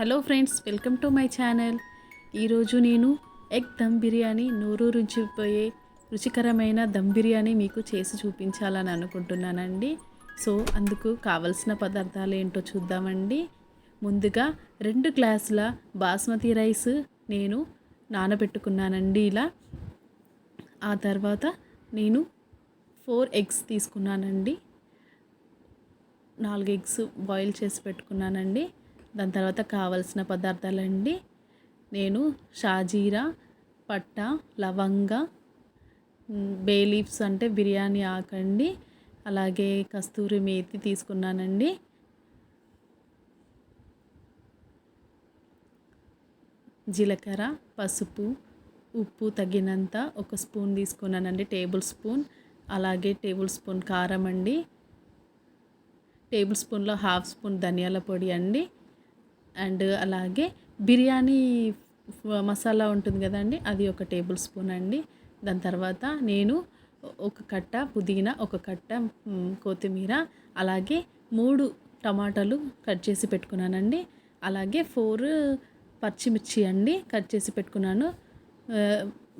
Hello friends welcome to my channel. ఈరోజు నేను egg dum biryani నూరు రుచిపోయే రుచికరమైన దమ్ బిర్యానీ మీకు చేసి చూపించాలని అనుకుంటున్నానండి. సో అందుకు కావలసిన పదార్థాలు ఏంటో చూద్దామండి. ముందుగా రెండు గ్లాసుల బాస్మతి రైస్ నేను నానబెట్టుకున్నానండి ఇలా. ఆ తర్వాత నేను ఫోర్ ఎగ్స్ తీసుకున్నానండి. నాలుగు ఎగ్స్ బాయిల్ చేసి పెట్టుకున్నానండి. దాని తర్వాత కావలసిన పదార్థాలండి. నేను షాజీరా పట్ట లవంగ బే లీవ్స్ అంటే బిర్యానీ ఆకండి. అలాగే కస్తూరి మేతి తీసుకున్నానండి. జీలకర్ర పసుపు ఉప్పు తగినంత ఒక స్పూన్ తీసుకున్నానండి టేబుల్ స్పూన్. అలాగే టేబుల్ స్పూన్ కారం అండి. టేబుల్ స్పూన్లో హాఫ్ స్పూన్ ధనియాల పొడి అండి. అండ్ అలాగే బిర్యానీ మసాలా ఉంటుంది కదండి అది ఒక టేబుల్ స్పూన్ అండి. దాని తర్వాత నేను ఒక కట్ట పుదీనా ఒక కట్ట కొత్తిమీర అలాగే మూడు టమాటాలు కట్ చేసి పెట్టుకున్నానండి. అలాగే ఫోర్ పచ్చిమిర్చి అండి కట్ చేసి పెట్టుకున్నాను.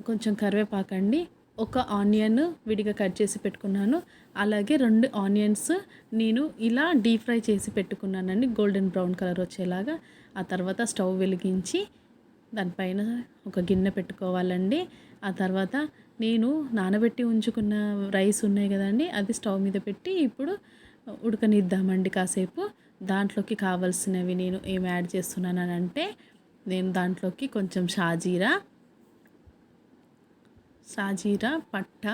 కొంచెం కరివేపాకు అండి ఒక ఆనియన్ విడిగా కట్ చేసి పెట్టుకున్నాను. అలాగే రెండు ఆనియన్స్ నేను ఇలా డీప్ ఫ్రై చేసి పెట్టుకున్నానండి. గోల్డెన్ బ్రౌన్ కలర్ వచ్చేలాగా. ఆ తర్వాత స్టవ్ వెలిగించి దానిపైన ఒక గిన్నె పెట్టుకోవాలండి. ఆ తర్వాత నేను నానబెట్టి ఉంచుకున్న రైస్ ఉన్నాయి కదండి అది స్టవ్ మీద పెట్టి ఇప్పుడు ఉడకనిద్దామండి కాసేపు. దాంట్లోకి కావాల్సినవి నేను ఏం యాడ్ చేస్తున్నాను అంటే నేను దాంట్లోకి కొంచెం షాజీరా సాజీరా పట్ట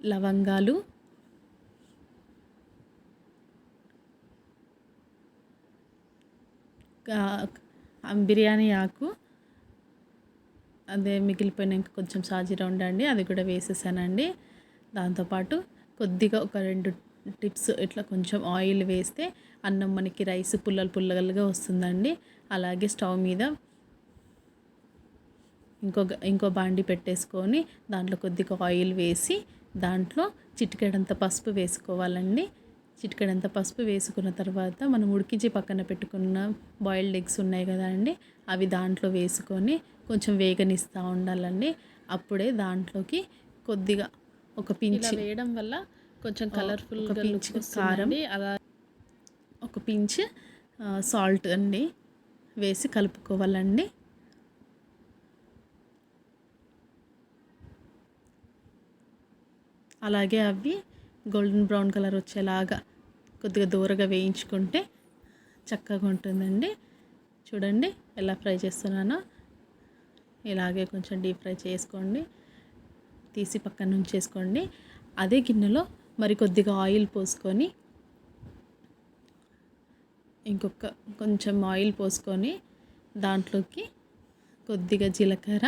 లవంగాలు బిర్యానీ ఆకు అదే మిగిలిపోయిన ఇంకా కొంచెం సాజీరా ఉండండి అది కూడా వేసేసానండి. దాంతోపాటు కొద్దిగా ఒక రెండు టిప్స్ ఇట్లా కొంచెం ఆయిల్ వేస్తే అన్నం మనకి రైస్ పుల్లలు పుల్లలుగా వస్తుందండి. అలాగే స్టవ్ మీద ఇంకో ఇంకో బాండి పెట్టేసుకొని దాంట్లో కొద్దిగా ఆయిల్ వేసి దాంట్లో చిటికెడంత పసుపు వేసుకోవాలండి. చిటికెడంత పసుపు వేసుకున్న తర్వాత మనం ఉడికించి పక్కన పెట్టుకున్న బాయిల్డ్ ఎగ్స్ ఉన్నాయి కదా అండి అవి దాంట్లో వేసుకొని కొంచెం వేగనిస్తూ ఉండాలండి. అప్పుడే దాంట్లోకి కొద్దిగా ఒక పించ్ వేయడం వల్ల కొంచెం కలర్ఫుల్ పించ్ కారం అలా ఒక పించ్ సాల్ట్ అండి వేసి కలుపుకోవాలండి. అలాగే అవి గోల్డెన్ బ్రౌన్ కలర్ వచ్చేలాగా కొద్దిగా దూరగా వేయించుకుంటే చక్కగా ఉంటుందండి. చూడండి ఎలా ఫ్రై చేస్తున్నానో ఇలాగే కొంచెం డీప్ ఫ్రై చేసుకోండి. తీసి పక్కన ఉంచేసుకోండి. అదే గిన్నెలో మరి కొద్దిగా ఆయిల్ పోసుకొని ఇంకొక కొంచెం ఆయిల్ పోసుకొని దాంట్లోకి కొద్దిగా జీలకర్ర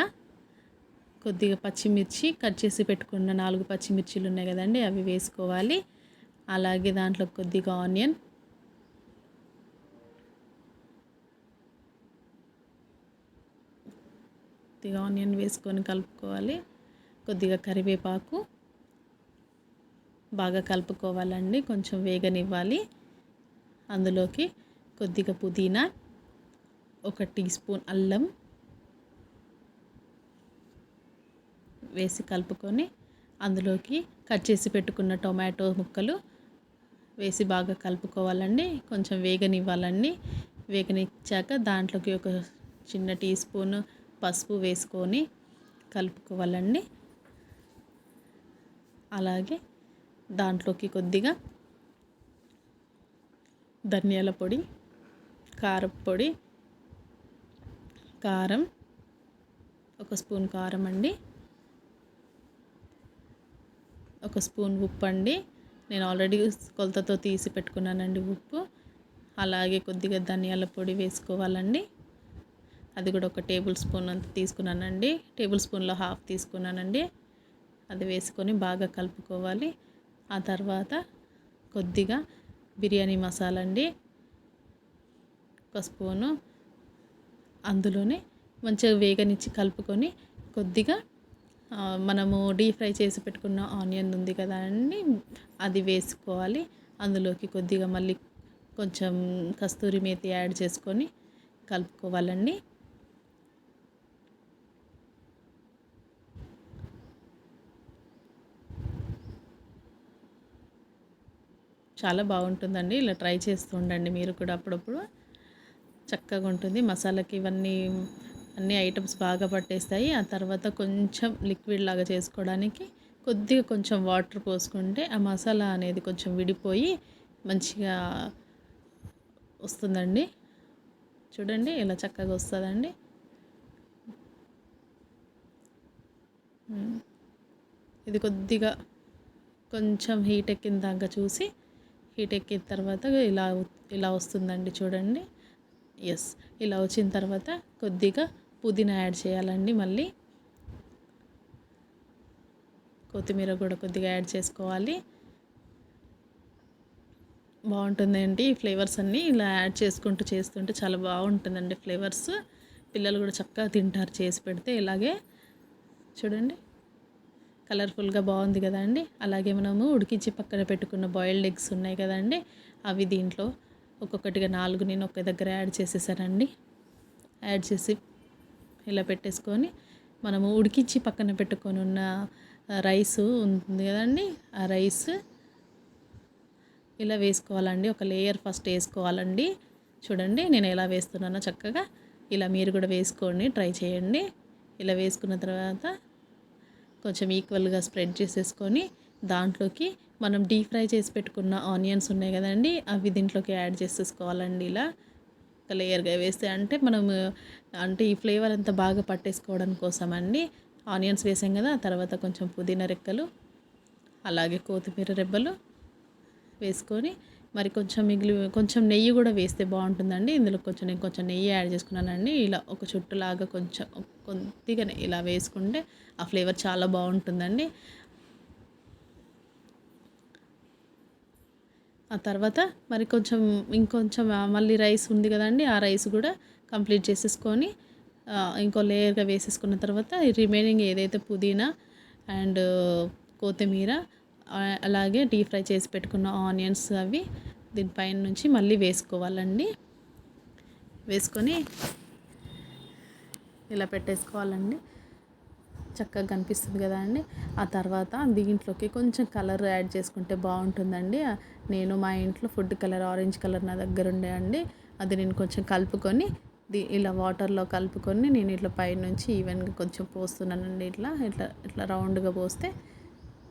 కొద్దిగా పచ్చిమిర్చి కట్ చేసి పెట్టుకున్న నాలుగు పచ్చిమిర్చిలు ఉన్నాయి కదండి అవి వేసుకోవాలి. అలాగే దాంట్లో కొద్దిగా ఆనియన్. కొద్దిగా ఆనియన్ వేసుకొని కలుపుకోవాలి. కొద్దిగా కరివేపాకు బాగా కలుపుకోవాలండి కొంచెం వేగనివ్వాలి. అందులోకి కొద్దిగా పుదీనా ఒక టీ స్పూన్ అల్లం వేసి కలుపుకొని అందులోకి కట్ చేసి పెట్టుకున్న టొమాటో ముక్కలు వేసి బాగా కలుపుకోవాలండి. కొంచెం వేగనివ్వాలండి. వేగనిచ్చాక దాంట్లోకి ఒక చిన్న టీ స్పూన్ పసుపు వేసుకొని కలుపుకోవాలండి. అలాగే దాంట్లోకి కొద్దిగా ధనియాల పొడి కారపొడి కారం ఒక స్పూన్ కారం అండి. ఒక స్పూన్ ఉప్పు అండి. నేను ఆల్రెడీ కొలతతో తీసి పెట్టుకున్నానండి ఉప్పు. అలాగే కొద్దిగా ధనియాల పొడి వేసుకోవాలండి. అది కూడా ఒక టేబుల్ స్పూన్ అంత తీసుకున్నానండి. టేబుల్ స్పూన్లో హాఫ్ తీసుకున్నానండి. అది వేసుకొని బాగా కలుపుకోవాలి. ఆ తర్వాత కొద్దిగా బిర్యానీ మసాలా అండి ఒక స్పూను. అందులోనే మంచిగా వేగనిచ్చి కలుపుకొని కొద్దిగా మనము డీప్ ఫ్రై చేసి పెట్టుకున్న ఆనియన్ ఉంది కదా అండి అది వేసుకోవాలి. అందులోకి కొద్దిగా మళ్ళీ కొంచెం కస్తూరి మేతి యాడ్ చేసుకొని కలుపుకోవాలండి. చాలా బాగుంటుందండి. ఇలా ట్రై చేస్తూ ఉండండి మీరు కూడా అప్పుడప్పుడు. చక్కగా ఉంటుంది. మసాలాకి ఇవన్నీ అన్ని ఐటమ్స్ బాగా పట్టేస్తాయి. ఆ తర్వాత కొంచెం లిక్విడ్ లాగా చేసుకోవడానికి కొద్దిగా కొంచెం వాటర్ పోసుకుంటే ఆ మసాలా అనేది కొంచెం విడిపోయి మంచిగా వస్తుందండి. చూడండి ఇలా చక్కగా వస్తుందండి. ఇది కొద్దిగా కొంచెం హీట్ ఎక్కిన దాకా చూసి హీట్ ఎక్కిన తర్వాత ఇలా ఇలా వస్తుందండి చూడండి. ఎస్ ఇలా వచ్చిన తర్వాత కొద్దిగా పుదీనా యాడ్ చేయాలండి మళ్ళీ. కొత్తిమీర కూడా కొద్దిగా యాడ్ చేసుకోవాలి. బాగుంటుందండి ఈ ఫ్లేవర్స్ అన్నీ ఇలా యాడ్ చేసుకుంటూ చేస్తుంటే చాలా బాగుంటుందండి ఫ్లేవర్స్. పిల్లలు కూడా చక్కగా తింటారు చేసి పెడితే ఇలాగే. చూడండి. కలర్ఫుల్గా బాగుంది కదండి అలాగే మనము ఉడికించి పక్కన పెట్టుకున్న బాయిల్డ్ ఎగ్స్ ఉన్నాయి కదండి అవి దీంట్లో ఒక్కొక్కటిగా నాలుగు నేను ఒక దగ్గర యాడ్ చేసేసానండి. యాడ్ చేసి ఇలా పెట్టేసుకొని మనము ఉడికించి పక్కన పెట్టుకొని ఉన్న రైస్ ఉంటుంది కదండి ఆ రైస్ ఇలా వేసుకోవాలండి. ఒక లేయర్ ఫస్ట్ వేసుకోవాలండి. చూడండి నేను ఎలా వేస్తున్నానో చక్కగా ఇలా మీరు కూడా వేసుకోండి ట్రై చేయండి. ఇలా వేసుకున్న తర్వాత కొంచెం ఈక్వల్గా స్ప్రెడ్ చేసేసుకొని దాంట్లోకి మనం డీప్ ఫ్రై చేసి పెట్టుకున్న ఆనియన్స్ ఉన్నాయి కదండి అవి దీంట్లోకి యాడ్ చేసేసుకోవాలండి ఇలా. ఒక లేయర్గా వేస్తే అంటే మనం అంటే ఈ ఫ్లేవర్ అంతా బాగా పట్టేసుకోవడం కోసం అండి ఆనియన్స్ వేసాం కదా తర్వాత కొంచెం పుదీనా రెక్కలు అలాగే కొత్తిమీర రెబ్బలు వేసుకొని మరి కొంచెం మిగిలి కొంచెం నెయ్యి కూడా వేస్తే బాగుంటుందండి. ఇందులో కొంచెం నేను కొంచెం నెయ్యి యాడ్ చేసుకున్నానండి. ఇలా ఒక చుట్టులాగా కొంచెం కొద్దిగానే ఇలా వేసుకుంటే ఆ ఫ్లేవర్ చాలా బాగుంటుందండి. ఆ తర్వాత మరి కొంచెం ఇంకొంచెం మళ్ళీ రైస్ ఉంది కదండి ఆ రైస్ కూడా కంప్లీట్ చేసేసుకొని ఇంకో లేయర్గా వేసేసుకున్న తర్వాత రిమైనింగ్ ఏదైతే పుదీనా అండ్ కొత్తిమీర అలాగే డీప్ ఫ్రై చేసి పెట్టుకున్న ఆనియన్స్ అవి దీనిపైన నుంచి మళ్ళీ వేసుకోవాలండి. వేసుకొని ఇలా పెట్టేసుకోవాలండి. చక్కగా కనిపిస్తుంది కదా అండి. ఆ తర్వాత దీంట్లోకి కొంచెం కలర్ యాడ్ చేసుకుంటే బాగుంటుందండి. నేను మా ఇంట్లో ఫుడ్ కలర్ ఆరెంజ్ కలర్ నా దగ్గర ఉండే అండి. అది నేను కొంచెం కలుపుకొని ఇలా వాటర్లో కలుపుకొని నేను ఇట్లా పైనుంచి ఈవెన్గా కొంచెం పోస్తున్నానండి ఇట్లా. ఇట్లా ఇట్లా రౌండ్గా పోస్తే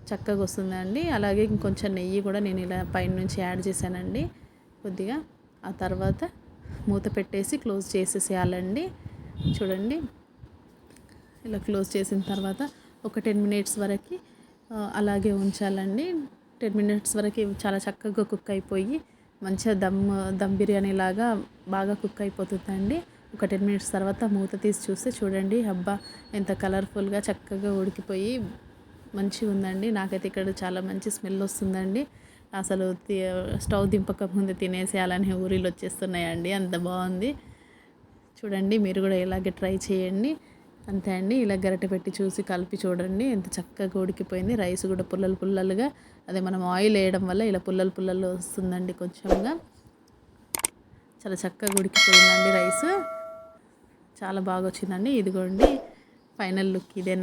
చక్కగా వస్తుందండి అలాగే ఇంకొంచెం నెయ్యి కూడా నేను ఇలా పైన నుంచి యాడ్ చేశానండి. కొద్దిగా ఆ తర్వాత మూత పెట్టేసి క్లోజ్ చేసేసేయాలండి. చూడండి. ఇలా క్లోజ్ చేసిన తర్వాత ఒక టెన్ మినిట్స్ వరకు అలాగే ఉంచాలండి. టెన్ మినిట్స్ వరకు చాలా చక్కగా కుక్ అయిపోయి మంచిగా దమ్ దమ్ బిర్యానీ లాగా బాగా కుక్ అయిపోతుందండి. ఒక టెన్ మినిట్స్ తర్వాత మూత తీసి చూస్తే చూడండి అబ్బా ఎంత కలర్ఫుల్గా చక్కగా ఉడికిపోయి మంచిగా ఉందండి. నాకైతే ఇక్కడ చాలా మంచి స్మెల్ వస్తుందండి. అసలు స్టవ్ దింపక ముందు తినేసేయాలనే ఊరిలో వచ్చేస్తున్నాయండి. అంత బాగుంది. చూడండి మీరు కూడా ఇలాగే ట్రై చేయండి. అంతే అండి. ఇలా గరిటె పెట్టి చూసి కలిపి చూడండి. ఎంత చక్కగా ఉడికిపోయింది. రైస్ కూడా పుల్లలు పుల్లలుగా అదే మనం ఆయిల్ వేయడం వల్ల ఇలా పుల్లలు పుల్లలు వస్తుందండి కొంచెంగా. చాలా చక్కగా ఉడికిపోయిందండి రైస్. చాలా బాగా వచ్చిందండి. ఇదిగోండి ఫైనల్ లుక్ ఇదేనండి.